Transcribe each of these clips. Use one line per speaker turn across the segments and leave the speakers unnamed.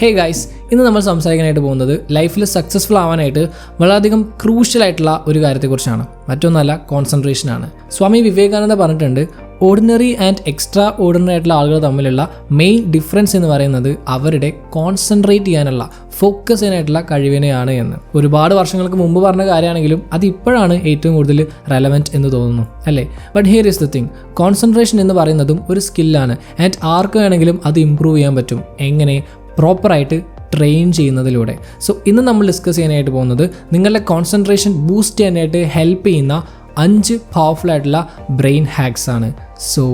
Hey guys ഇന്ന് നമ്മൾ സംസാരിക്കാനായിട്ട് പോകുന്നത് ലൈഫിൽ സക്സസ്ഫുൾ ആവാനായിട്ട് വളരെയധികം ക്രൂഷ്യൽ ആയിട്ടുള്ള ഒരു കാര്യത്തെക്കുറിച്ചാണ്. മറ്റൊന്നല്ല കോൺസെൻട്രേഷൻ ആണ്. സ്വാമി വിവേകാനന്ദ പറഞ്ഞിട്ടുണ്ട് ഓർഡിനറി ആൻഡ് എക്സ്ട്രാ ഓർഡിനറി ആയിട്ടുള്ള ആളുകൾ തമ്മിലുള്ള മെയിൻ ഡിഫറൻസ് എന്ന് പറയുന്നത് അവരുടെ കോൺസെൻട്രേറ്റ് ചെയ്യാനുള്ള ഫോക്കസ് ചെയ്യാനായിട്ടുള്ള കഴിവിനെയാണ് എന്ന്. ഒരുപാട് വർഷങ്ങൾക്ക് മുമ്പ് പറഞ്ഞ കാര്യമാണെങ്കിലും അത് ഇപ്പോഴാണ് ഏറ്റവും കൂടുതൽ റെലവന്റ് എന്ന് തോന്നുന്നു അല്ലേ? But here is the thing concentration എന്ന് പറയുന്നതും ഒരു സ്കില്ലാണ് ആൻഡ് ആർക്ക് വേണമെങ്കിലും അത് ഇമ്പ്രൂവ് ചെയ്യാൻ പറ്റും. എങ്ങനെ? പ്രോപ്പറായിട്ട് ട്രെയിൻ ചെയ്യുന്നതിലൂടെ. സോ ഇന്ന് നമ്മൾ ഡിസ്കസ് ചെയ്യാനായിട്ട് പോകുന്നത് നിങ്ങളുടെ കോൺസെൻട്രേഷൻ ബൂസ്റ്റ് ചെയ്യാനായിട്ട് ഹെൽപ്പ് ചെയ്യുന്ന അഞ്ച് പവർഫുൾ ആയിട്ടുള്ള ബ്രെയിൻ ഹാക്സ് ആണ്. So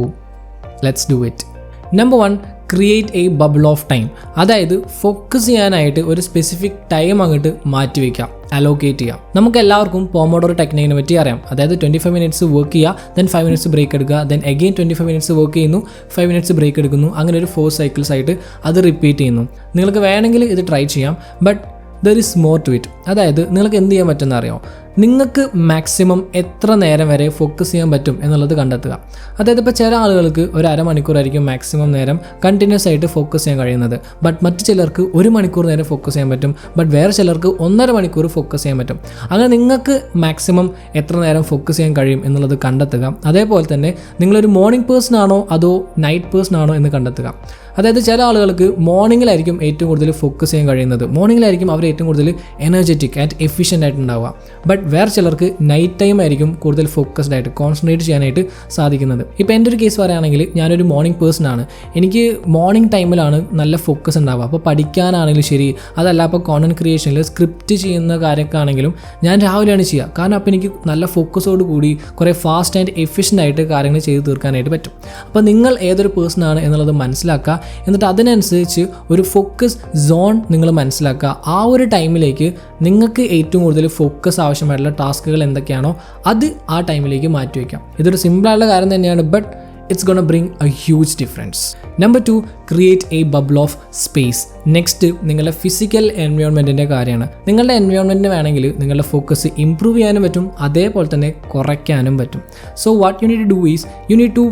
let's do it number one create a bubble of time അതായത് ഫോക്കസ് ചെയ്യാനായിട്ട് ഒരു സ്പെസിഫിക് ടൈം അങ്ങോട്ട് മാറ്റിവെക്കാം അലോക്കേറ്റ് ചെയ്യാം നമുക്ക് എല്ലാവർക്കും പോമോഡോർ ടെക്നിക്കിനെ പറ്റി അറിയാം. അതായത് ട്വന്റി ഫൈവ് മിനിറ്റ്സ് വർക്ക് ചെയ്യുക ദെൻ ഫൈവ് മിനിറ്റ്സ് ബ്രേക്ക് എടുക്കുക then again twenty five minutes work ചെയ്യുന്നു ഫൈവ് മിനിറ്റ്സ് ബ്രേക്ക് എടുക്കുന്നു അങ്ങനെ ഒരു ഫോർ സൈക്കിൾസ് ആയിട്ട് അത് റിപ്പീറ്റ് ചെയ്യുന്നു. നിങ്ങൾക്ക് വേണമെങ്കിൽ ഇത് ട്രൈ ചെയ്യാം but there is more to it അതായത് നിങ്ങൾക്ക് എന്ത് ചെയ്യാൻ പറ്റുമെന്ന് അറിയാമോ നിങ്ങൾക്ക് മാക്സിമം എത്ര നേരം വരെ ഫോക്കസ് ചെയ്യാൻ പറ്റും എന്നുള്ളത് കണ്ടെത്തുക. അതായത് ഇപ്പോൾ ചില ആളുകൾക്ക് ഒരു അരമണിക്കൂറായിരിക്കും മാക്സിമം നേരം കണ്ടിന്യൂസ് ആയിട്ട് ഫോക്കസ് ചെയ്യാൻ കഴിയുന്നത്. ബട്ട് മറ്റു ചിലർക്ക് ഒരു മണിക്കൂർ നേരം ഫോക്കസ് ചെയ്യാൻ പറ്റും. ബട്ട് വേറെ ചിലർക്ക് ഒന്നര മണിക്കൂർ ഫോക്കസ് ചെയ്യാൻ പറ്റും. അങ്ങനെ നിങ്ങൾക്ക് മാക്സിമം എത്ര നേരം ഫോക്കസ് ചെയ്യാൻ കഴിയും എന്നുള്ളത് കണ്ടെത്തുക. അതേപോലെ തന്നെ നിങ്ങളൊരു മോർണിംഗ് പേഴ്സൺ ആണോ അതോ നൈറ്റ് പേഴ്സൺ ആണോ എന്ന് കണ്ടെത്തുക. അതായത് ചില ആളുകൾക്ക് മോർണിംഗിലായിരിക്കും ഏറ്റവും കൂടുതൽ ഫോക്കസ് ചെയ്യാൻ കഴിയുന്നത്. മോർണിംഗിലായിരിക്കും അവർ ഏറ്റവും കൂടുതൽ എനർജറ്റിക് ആൻഡ് എഫിഷ്യന്റ് ആയിട്ടുണ്ടാവുക. ബട്ട് വേറെ ചിലർക്ക് നൈറ്റ് ടൈം ആയിരിക്കും കൂടുതൽ ഫോക്കസ്ഡ് ആയിട്ട് കോൺസെൻട്രേറ്റ് ചെയ്യാനായിട്ട് സാധിക്കുന്നത്. ഇപ്പോൾ എന്റെ ഒരു കേസ് പറയുകയാണെങ്കിൽ ഞാനൊരു മോർണിംഗ് പേഴ്സൺ ആണ്. എനിക്ക് മോർണിംഗ് ടൈമിലാണ് നല്ല ഫോക്കസ് ഉണ്ടാവുക. അപ്പോൾ പഠിക്കാനാണെങ്കിലും ശരി അതല്ല അപ്പോൾ കോണ്ടന്റ് ക്രിയേഷനിൽ സ്ക്രിപ്റ്റ് ചെയ്യുന്ന കാര്യക്കാണെങ്കിലും ഞാൻ രാവിലെയാണ് ചെയ്യുക. കാരണം അപ്പോൾ എനിക്ക് നല്ല ഫോക്കസോട് കൂടി കുറേ ഫാസ്റ്റ് ആൻഡ് എഫിഷ്യന്റ് ആയിട്ട് കാര്യങ്ങൾ ചെയ്ത് തീർക്കാനായിട്ട് പറ്റും. അപ്പോൾ നിങ്ങൾ ഏതൊരു പേഴ്സൺ ആണ് എന്നുള്ളത് മനസ്സിലാക്കുക. എന്നിട്ട് അതിനനുസരിച്ച് ഒരു ഫോക്കസ് സോൺ നിങ്ങൾ മനസ്സിലാക്കുക. ആ ഒരു ടൈമിലേക്ക് നിങ്ങൾക്ക് ഏറ്റവും കൂടുതൽ ഫോക്കസ് ആവശ്യമായിട്ടുള്ള ടാസ്കുകൾ എന്തൊക്കെയാണോ അത് ആ ടൈമിലേക്ക് മാറ്റി വയ്ക്കാം ഇതൊരു സിമ്പിളായിട്ടുള്ള കാര്യം തന്നെയാണ് but it's gonna bring a huge difference. Number two create a bubble of space next നിങ്ങളുടെ ഫിസിക്കൽ എൻവയോൺമെന്റിന്റെ കാര്യമാണ്. നിങ്ങളുടെ എൻവയോൺമെന്റിന് വേണമെങ്കിൽ നിങ്ങളുടെ ഫോക്കസ് ഇമ്പ്രൂവ് ചെയ്യാനും പറ്റും അതേപോലെ തന്നെ കുറയ്ക്കാനും പറ്റും. So what you need to do is you need to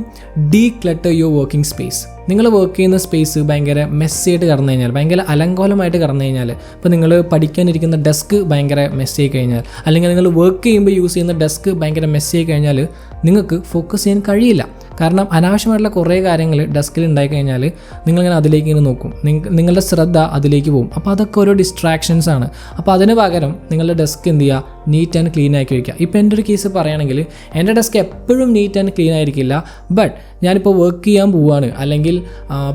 declutter your working space നിങ്ങൾ വർക്ക് ചെയ്യുന്ന സ്പേസ് ഭയങ്കര മെസ്സിയായിട്ട് കടന്നു കഴിഞ്ഞാൽ ഭയങ്കര അലങ്കോലമായിട്ട് കടന്നു കഴിഞ്ഞാൽ ഇപ്പോൾ നിങ്ങൾ പഠിക്കാനിരിക്കുന്ന ഡെസ്ക് ഭയങ്കര മെസ്സി കഴിഞ്ഞാൽ അല്ലെങ്കിൽ നിങ്ങൾ വർക്ക് ചെയ്യുമ്പോൾ യൂസ് ചെയ്യുന്ന ഡെസ്ക് ഭയങ്കര മെസ്സി കഴിഞ്ഞാൽ നിങ്ങൾക്ക് ഫോക്കസ് ചെയ്യാൻ കഴിയില്ല. കാരണം അനാവശ്യമായിട്ടുള്ള കുറേ കാര്യങ്ങൾ ഡെസ്കിൽ ഉണ്ടായി കഴിഞ്ഞാൽ നിങ്ങളിങ്ങനെ അതിലേക്ക് ഇങ്ങനെ നോക്കും. നിങ്ങളുടെ ശ്രദ്ധ അതിലേക്ക് പോകും. അപ്പോൾ അതൊക്കെ ഓരോ ഡിസ്ട്രാക്ഷൻസ് ആണ്. അപ്പോൾ അതിന് പകരം നിങ്ങളുടെ ഡെസ്ക് എന്ത് ചെയ്യുക? നീറ്റ് ആൻഡ് ക്ലീൻ ആക്കി വയ്ക്കുക ഇപ്പോൾ എന്റെ ഒരു കേസ് പറയുകയാണെങ്കിൽ എന്റെ ഡെസ്ക് എപ്പോഴും നീറ്റ് ആൻഡ് ക്ലീൻ ആയിരിക്കില്ല. ബട്ട് ഞാനിപ്പോൾ വർക്ക് ചെയ്യാൻ പോവുകയാണ് അല്ലെങ്കിൽ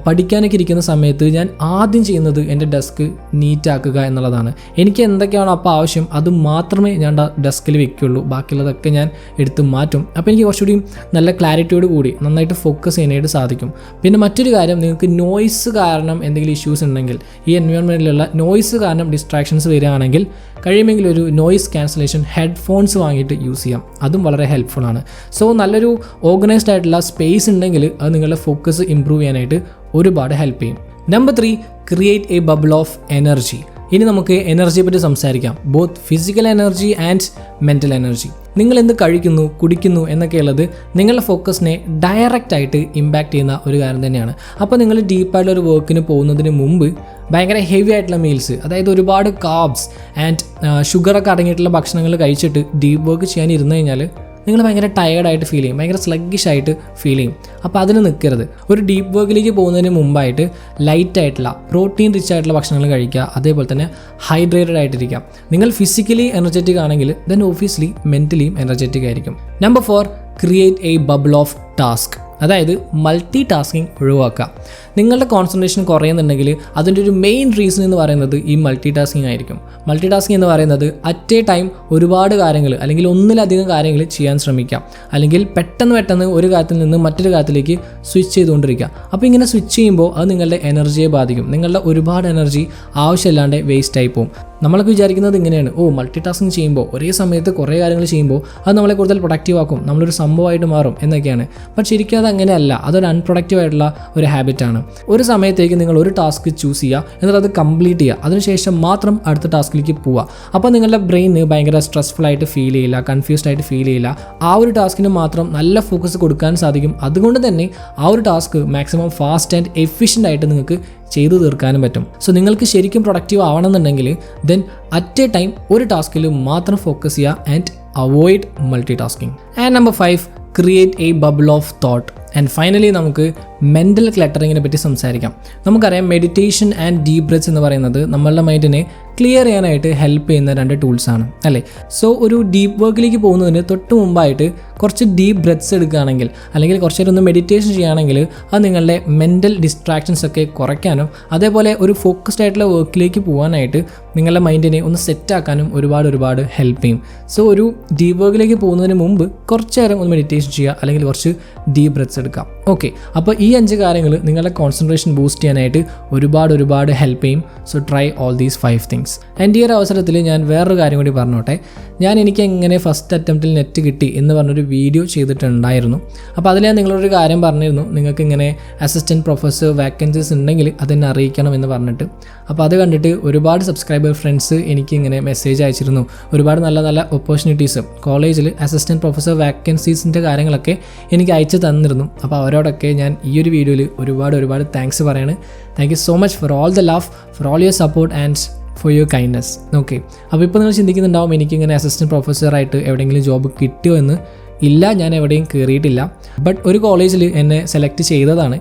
പഠിക്കാനൊക്കെ ഇരിക്കുന്ന സമയത്ത് ഞാൻ ആദ്യം ചെയ്യുന്നത് എന്റെ ഡെസ്ക് നീറ്റ് ആക്കുക എന്നുള്ളതാണ്. എനിക്ക് എന്തൊക്കെയാണോ അപ്പോൾ ആവശ്യം അത് മാത്രമേ ഞാൻ ഡെസ്കിൽ വെക്കുകയുള്ളൂ ബാക്കിയുള്ളതൊക്കെ ഞാൻ എടുത്ത് മാറ്റും. അപ്പോൾ എനിക്ക് കുറച്ചുകൂടി നല്ല ക്ലാരിറ്റിയോട് കൂടി നന്നായിട്ട് ഫോക്കസ് ചെയ്യാനായിട്ട് സാധിക്കും. പിന്നെ മറ്റൊരു കാര്യം നിങ്ങൾക്ക് നോയ്സ് കാരണം എന്തെങ്കിലും ഇഷ്യൂസ് ഉണ്ടെങ്കിൽ ഈ എൻവയോൺമെന്റിലുള്ള നോയ്സ് കാരണം ഡിസ്ട്രാക്ഷൻസ് വരികയാണെങ്കിൽ കഴിയുമെങ്കിൽ ഒരു നോയിസ് ക്യാൻസലേഷൻ ഹെഡ്ഫോൺസ് വാങ്ങിയിട്ട് യൂസ് ചെയ്യാം. അതും വളരെ ഹെൽപ്ഫുൾ ആണ്. സോ നല്ലൊരു ഓർഗനൈസ്ഡ് ആയിട്ടുള്ള സ്പേസ് ഉണ്ടെങ്കിൽ അത് നിങ്ങളുടെ ഫോക്കസ് ഇമ്പ്രൂവ് ചെയ്യാനായിട്ട് ഒരുപാട് ഹെൽപ്പ് ചെയ്യും. Number three create a bubble of energy ഇനി നമുക്ക് എനർജിയെ പറ്റി സംസാരിക്കാം. Both physical energy and mental energy നിങ്ങൾ എന്ത് കഴിക്കുന്നു കുടിക്കുന്നു എന്നൊക്കെയുള്ളത് നിങ്ങളുടെ ഫോക്കസിനെ ഡയറക്റ്റ് ആയിട്ട് ഇമ്പാക്റ്റ് ചെയ്യുന്ന ഒരു കാര്യം തന്നെയാണ്. അപ്പോൾ നിങ്ങൾ ഡീപ്പായിട്ടുള്ള ഒരു വർക്കിന് പോകുന്നതിന് മുമ്പ് ഭയങ്കര ഹെവി ആയിട്ടുള്ള മീൽസ് അതായത് ഒരുപാട് കാബ്സ് ആൻഡ് ഷുഗറൊക്കെ അടങ്ങിയിട്ടുള്ള ഭക്ഷണങ്ങൾ കഴിച്ചിട്ട് ഡീപ്പ് വർക്ക് ചെയ്യാൻ ഇരുന്ന് കഴിഞ്ഞാൽ നിങ്ങൾ ഭയങ്കര ടയേർഡായിട്ട് ഫീൽ ചെയ്യും. ഭയങ്കര സ്ലഗ്ഗിഷ് ആയിട്ട് ഫീൽ ചെയ്യും. അപ്പോൾ അതിന് നിൽക്കരുത് ഒരു ഡീപ്പ് വർക്കിലേക്ക് പോകുന്നതിന് മുമ്പായിട്ട് ലൈറ്റ് ആയിട്ടുള്ള പ്രോട്ടീൻ റിച്ച് ആയിട്ടുള്ള ഭക്ഷണങ്ങൾ കഴിക്കുക. അതേപോലെ തന്നെ ഹൈഡ്രേറ്റഡ് ആയിട്ടിരിക്കുക. നിങ്ങൾ ഫിസിക്കലി എനർജറ്റിക് ആണെങ്കിൽ ദെൻ ഓഫീസ്ലി മെന്റലിയും എനർജറ്റിക് ആയിരിക്കും. Number four create a bubble of task അതായത് മൾട്ടി ടാസ്കിങ് ഒഴിവാക്കുക. നിങ്ങളുടെ കോൺസെൻട്രേഷൻ കുറയുന്നുണ്ടെങ്കിൽ അതിന്റെ ഒരു മെയിൻ റീസൺ എന്ന് പറയുന്നത് ഈ മൾട്ടി ടാസ്കിങ് ആയിരിക്കും. മൾട്ടി ടാസ്കിങ് എന്ന് പറയുന്നത് അറ്റ് എ ടൈം ഒരുപാട് കാര്യങ്ങൾ അല്ലെങ്കിൽ ഒന്നിലധികം കാര്യങ്ങൾ ചെയ്യാൻ ശ്രമിക്കാം. അല്ലെങ്കിൽ പെട്ടെന്ന് പെട്ടെന്ന് ഒരു കാര്യത്തിൽ നിന്ന് മറ്റൊരു കാര്യത്തിലേക്ക് സ്വിച്ച് ചെയ്തുകൊണ്ടിരിക്കുക. അപ്പോൾ ഇങ്ങനെ സ്വിച്ച് ചെയ്യുമ്പോൾ അത് നിങ്ങളുടെ എനർജിയെ ബാധിക്കും. നിങ്ങളുടെ ഒരുപാട് എനർജി ആവശ്യമില്ലാണ്ട് വേസ്റ്റ് ആയി പോകും. നമ്മളൊക്കെ വിചാരിക്കുന്നത് ഇങ്ങനെയാണ്. ഓ മൾട്ടി ടാസ്കിങ് ചെയ്യുമ്പോൾ ഒരേ സമയത്ത് കുറേ കാര്യങ്ങൾ ചെയ്യുമ്പോൾ അത് നമ്മളെ കൂടുതൽ പ്രൊഡക്റ്റീവ് ആക്കും. നമ്മളൊരു സംഭവമായിട്ട് മാറും എന്നൊക്കെയാണ്. പക്ഷെ ശരിക്കും അത് അങ്ങനെയല്ല. അതൊരു അൺപ്രൊഡക്റ്റീവ് ആയിട്ടുള്ള ഒരു ഹാബിറ്റാണ് ഒരു സമയത്തേക്ക് നിങ്ങൾ ഒരു ടാസ്ക് ചൂസ് ചെയ്യുക എന്നിട്ട് അത് കംപ്ലീറ്റ് ചെയ്യുക. അതിനുശേഷം മാത്രം അടുത്ത ടാസ്കിലേക്ക് പോവുക. അപ്പോൾ നിങ്ങളുടെ ബ്രെയിന് ഭയങ്കര സ്ട്രെസ്ഫുൾ ആയിട്ട് ഫീൽ ചെയ്യില്ല കൺഫ്യൂസ്ഡ് ആയിട്ട് ഫീൽ ചെയ്യില്ല. ആ ഒരു ടാസ്കിന് മാത്രം നല്ല ഫോക്കസ് കൊടുക്കാൻ സാധിക്കും. അതുകൊണ്ട് തന്നെ ആ ഒരു task maximum fast and efficient ആയിട്ട് നിങ്ങൾക്ക് ചെയ്തു തീർക്കാനും പറ്റും. സോ നിങ്ങൾക്ക് ശരിക്കും പ്രൊഡക്റ്റീവ് ആവണമെന്നുണ്ടെങ്കിൽ ദെൻ അറ്റ് എ ടൈം ഒരു ടാസ്കിൽ മാത്രം ഫോക്കസ് ചെയ്യുക and avoid multitasking and number five create a bubble of thought and finally നമുക്ക് മെന്റൽ ക്ലറ്ററിങ്ങിനെ പറ്റി സംസാരിക്കാം. നമുക്കറിയാം മെഡിറ്റേഷൻ ആൻഡ് ഡീപ് ബ്രത്ത്സ് എന്ന് പറയുന്നത് നമ്മളുടെ മൈൻഡിനെ ക്ലിയർ ചെയ്യാനായിട്ട് ഹെൽപ്പ് ചെയ്യുന്ന രണ്ട് ടൂൾസാണ് അല്ലേ? സോ ഒരു ഡീപ്പ് വർക്കിലേക്ക് പോകുന്നതിന് തൊട്ട് മുമ്പായിട്ട് കുറച്ച് ഡീപ്പ് ബ്രെത്ത്സ് എടുക്കുകയാണെങ്കിൽ അല്ലെങ്കിൽ കുറച്ച് നേരം ഒന്ന് മെഡിറ്റേഷൻ ചെയ്യുകയാണെങ്കിൽ അത് നിങ്ങളുടെ മെന്റൽ ഡിസ്ട്രാക്ഷൻസ് ഒക്കെ കുറയ്ക്കാനും അതേപോലെ ഒരു ഫോക്കസ്ഡ് ആയിട്ടുള്ള വർക്കിലേക്ക് പോകാനായിട്ട് നിങ്ങളുടെ മൈൻഡിനെ ഒന്ന് സെറ്റാക്കാനും ഒരുപാട് ഒരുപാട് ഹെൽപ്പ് ചെയ്യും. സോ ഒരു ഡീപ്പ് വർക്കിലേക്ക് പോകുന്നതിന് മുമ്പ് കുറച്ച് നേരം ഒന്ന് മെഡിറ്റേഷൻ ചെയ്യുക അല്ലെങ്കിൽ കുറച്ച് ഡീപ്പ് ബ്രെത്ത്സ് എടുക്കാം ഓക്കെ അപ്പോൾ ഈ അഞ്ച് കാര്യങ്ങൾ നിങ്ങളുടെ കോൺസെൻട്രേഷൻ ബൂസ്റ്റ് ചെയ്യാനായിട്ട് ഒരുപാട് ഒരുപാട് ഹെൽപ്പ് ചെയ്യും. So try all these five things and ഈ ഒരു അവസരത്തിൽ ഞാൻ വേറൊരു കാര്യം കൂടി പറഞ്ഞോട്ടെ. ഞാൻ എനിക്ക് എങ്ങനെ ഫസ്റ്റ് അറ്റംപ്റ്റിൽ നെറ്റ് കിട്ടി എന്ന് പറഞ്ഞൊരു വീഡിയോ ചെയ്തിട്ടുണ്ടായിരുന്നു. അപ്പോൾ അതിൽ ഞാൻ നിങ്ങളൊരു കാര്യം പറഞ്ഞിരുന്നു. നിങ്ങൾക്ക് ഇങ്ങനെ അസിസ്റ്റന്റ് പ്രൊഫസർ വാക്കൻസീസ് ഉണ്ടെങ്കിൽ അതെന്നെ അറിയിക്കണം എന്ന് പറഞ്ഞിട്ട്. അപ്പോൾ അത് കണ്ടിട്ട് ഒരുപാട് സബ്സ്ക്രൈബർ ഫ്രണ്ട്സ് എനിക്ക് ഇങ്ങനെ മെസ്സേജ് അയച്ചിരുന്നു. ഒരുപാട് നല്ല നല്ല ഓപ്പർച്യൂണിറ്റീസ് കോളേജിൽ അസിസ്റ്റന്റ് പ്രൊഫസർ വാക്കൻസീസിന്റെ കാര്യങ്ങളൊക്കെ എനിക്ക് അയച്ചു തന്നിരുന്നു. അപ്പോൾ അവരോടൊക്കെ ഞാൻ ഈ ഒരു വീഡിയോയിൽ ഒരുപാട് ഒരുപാട് താങ്ക്സ് പറയാണ്. Thank you so much for all the love for all your support and for your kindness okay അപ്പോൾ ഇപ്പോൾ നിങ്ങൾ ചിന്തിക്കുന്നുണ്ടാവും എനിക്കിങ്ങനെ അസിസ്റ്റന്റ് പ്രൊഫസറായിട്ട് എവിടെയെങ്കിലും ജോബ് കിട്ടിയോ എന്ന്. ഇല്ല ഞാൻ എവിടെയും കയറിയിട്ടില്ല ബട്ട് ഒരു കോളേജിൽ എന്നെ സെലക്ട് ചെയ്തതാണ്.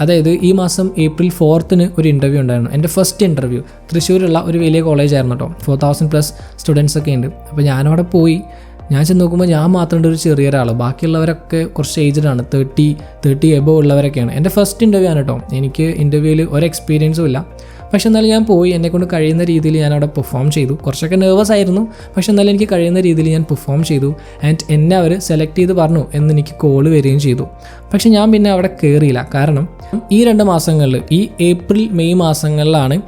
അതായത് ഈ മാസം ഏപ്രിൽ ഫോർത്തിന് ഒരു ഇന്റർവ്യൂ ഉണ്ടായിരുന്നു. എന്റെ ഫസ്റ്റ് ഇന്റർവ്യൂ തൃശ്ശൂരുള്ള ഒരു വലിയ കോളേജായിരുന്നു കേട്ടോ ഫോർ തൗസൻഡ് പ്ലസ് സ്റ്റുഡൻസ് ഒക്കെ ഉണ്ട്. അപ്പോൾ ഞാനവിടെ പോയി. ഞാൻ ചെന്ന് നോക്കുമ്പോൾ ഞാൻ മാത്രമുണ്ട് ഒരു ചെറിയ ഒരാൾ ബാക്കിയുള്ളവരൊക്കെ കുറച്ച് ഏജ്ഡാണ് തേർട്ടി തേർട്ടി എബോ ഉള്ളവരൊക്കെയാണ്. എന്റെ ഫസ്റ്റ് ഇന്റർവ്യൂ ആണ് കേട്ടോ എനിക്ക് ഇന്റർവ്യൂവിൽ ഒരു എക്സ്പീരിയൻസും ഇല്ല. പക്ഷെ എന്നാലും ഞാൻ പോയി. എന്നെക്കൊണ്ട് കഴിയുന്ന രീതിയിൽ ഞാൻ അവിടെ പെർഫോം ചെയ്തു. കുറച്ചൊക്കെ നെർവസ് ആയിരുന്നു. പക്ഷെ എന്നാലും എനിക്ക് കഴിയുന്ന രീതിയിൽ ഞാൻ പെർഫോം ചെയ്തു. ആൻഡ് എന്നെ അവർ സെലക്ട് ചെയ്ത് പറഞ്ഞു എന്ന് എനിക്ക് കോൾ വരികയും ചെയ്തു. പക്ഷെ ഞാൻ പിന്നെ അവിടെ കയറിയില്ല കാരണം ഈ രണ്ട് മാസങ്ങളിൽ ഈ ഏപ്രിൽ മെയ് മാസങ്ങളിലാണ്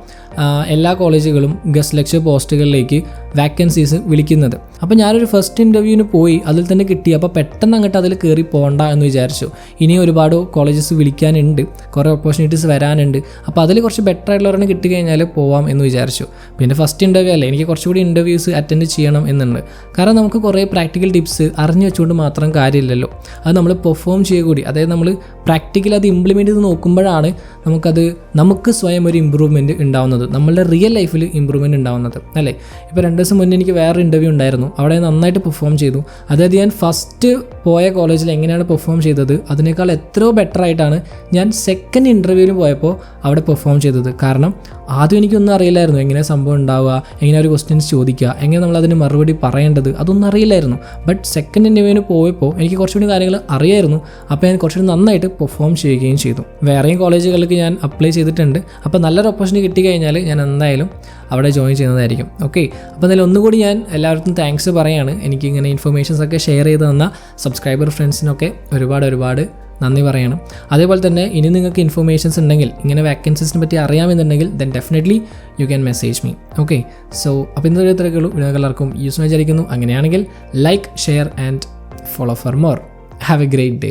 എല്ലാ കോളേജുകളും ഗസ്റ്റ് ലെക്ചർ പോസ്റ്റുകളിലേക്ക് വാക്കൻസീസ് വിളിക്കുന്നത്. അപ്പോൾ ഞാനൊരു ഫസ്റ്റ് ഇന്റർവ്യൂവിന് പോയി അതിൽ തന്നെ കിട്ടി. അപ്പോൾ പെട്ടെന്ന് അങ്ങോട്ട് അതിൽ കയറി പോകണ്ട എന്ന് വിചാരിച്ചു. ഇനി ഒരുപാട് കോളേജസ് വിളിക്കാനുണ്ട് കുറേ ഓപ്പർച്യൂണിറ്റീസ് വരാനുണ്ട്. അപ്പോൾ അതിൽ കുറച്ച് ബെറ്റർ ആയിട്ടുള്ളവരെ കിട്ടിക്കഴിഞ്ഞാൽ പോവാം എന്ന് വിചാരിച്ചു. പിന്നെ ഫസ്റ്റ് ഇന്റർവ്യൂ അല്ലേ എനിക്ക് കുറച്ചുകൂടി ഇന്റർവ്യൂസ് അറ്റൻഡ് ചെയ്യണം എന്നുണ്ട്. കാരണം നമുക്ക് കുറേ പ്രാക്ടിക്കൽ ടിപ്സ് അറിഞ്ഞു വെച്ചുകൊണ്ട് മാത്രം കാര്യമില്ലല്ലോ. അത് നമ്മൾ പെർഫോം ചെയ്യുക കൂടി. അതായത് നമ്മൾ പ്രാക്ടിക്കൽ അത് ഇംപ്ലിമെന്റ് ചെയ്ത് നോക്കുമ്പോഴാണ് നമുക്കത് നമുക്ക് സ്വയം ഒരു ഇമ്പ്രൂവ്മെന്റ് ഉണ്ടാവുന്നത്. നമ്മളുടെ റിയൽ ലൈഫിൽ ഇമ്പ്രൂവ്മെന്റ് ഉണ്ടാവുന്നത്. അല്ലേ? ഇപ്പോൾ രണ്ട് ദിവസം മുന്നേ എനിക്ക് വേറെ ഇന്റർവ്യൂ ഉണ്ടായിരുന്നു. അവിടെ നന്നായിട്ട് പെർഫോം ചെയ്തു. അതായത് ഞാൻ ഫസ്റ്റ് പോയ കോളേജിൽ എങ്ങനെയാണ് പെർഫോം ചെയ്തത് അതിനേക്കാൾ എത്രയോ ബെറ്റർ ആയിട്ടാണ് ഞാൻ സെക്കൻഡ് ഇന്റർവ്യൂവിൽ പോയപ്പോൾ അവിടെ പെർഫോം ചെയ്തത്. കാരണം ആദ്യം എനിക്കൊന്നും അറിയില്ലായിരുന്നു. എങ്ങനെ സംഭവം ഉണ്ടാവുക എങ്ങനെ ഒരു ക്വസ്റ്റ്യൻസ് ചോദിക്കുക എങ്ങനെ നമ്മൾ അതിന് മറുപടി പറയേണ്ടത് അതൊന്നും അറിയില്ലായിരുന്നു. ബട്ട് സെക്കൻഡ് ഇന്റർവ്യൂവിന് പോയപ്പോൾ എനിക്ക് കുറച്ചുകൂടി കാര്യങ്ങൾ അറിയായിരുന്നു. അപ്പോൾ ഞാൻ കുറച്ചുകൂടി നന്നായിട്ട് പെർഫോം ചെയ്യുകയും ചെയ്തു. വേറെയും കോളേജുകളിലേക്ക് ഞാൻ അപ്ലൈ ചെയ്തിട്ടുണ്ട്. അപ്പോൾ നല്ലൊരു ഓപ്പർച്യൂണിറ്റി കിട്ടിക്കഴിഞ്ഞാൽ ഞാൻ എന്തായാലും അവിടെ ജോയിൻ ചെയ്യുന്നതായിരിക്കും. ഓക്കെ അപ്പോൾ എന്തായാലും ഒന്നുകൂടി ഞാൻ എല്ലാവർക്കും താങ്ക്സ് പറയാണ്. എനിക്ക് ഇങ്ങനെ ഇൻഫർമേഷൻസ് ഒക്കെ ഷെയർ ചെയ്ത് തന്ന സബ്സ്ക്രൈബർ ഫ്രണ്ട്സിനൊക്കെ ഒരുപാട് ഒരുപാട് നന്ദി പറയണം. അതേപോലെ തന്നെ ഇനി നിങ്ങൾക്ക് ഇൻഫർമേഷൻസ് ഉണ്ടെങ്കിൽ ഇങ്ങനെ വാക്കൻസീസിനെ പറ്റി അറിയാമെന്നുണ്ടെങ്കിൽ then definitely you can message me okay so അപ്പോൾ ഇന്നത്തെ ഇത്രയൊക്കെയുള്ളൂ എല്ലാവർക്കും യൂസ് വിചാരിക്കുന്നു. അങ്ങനെയാണെങ്കിൽ like share and follow for more have a great day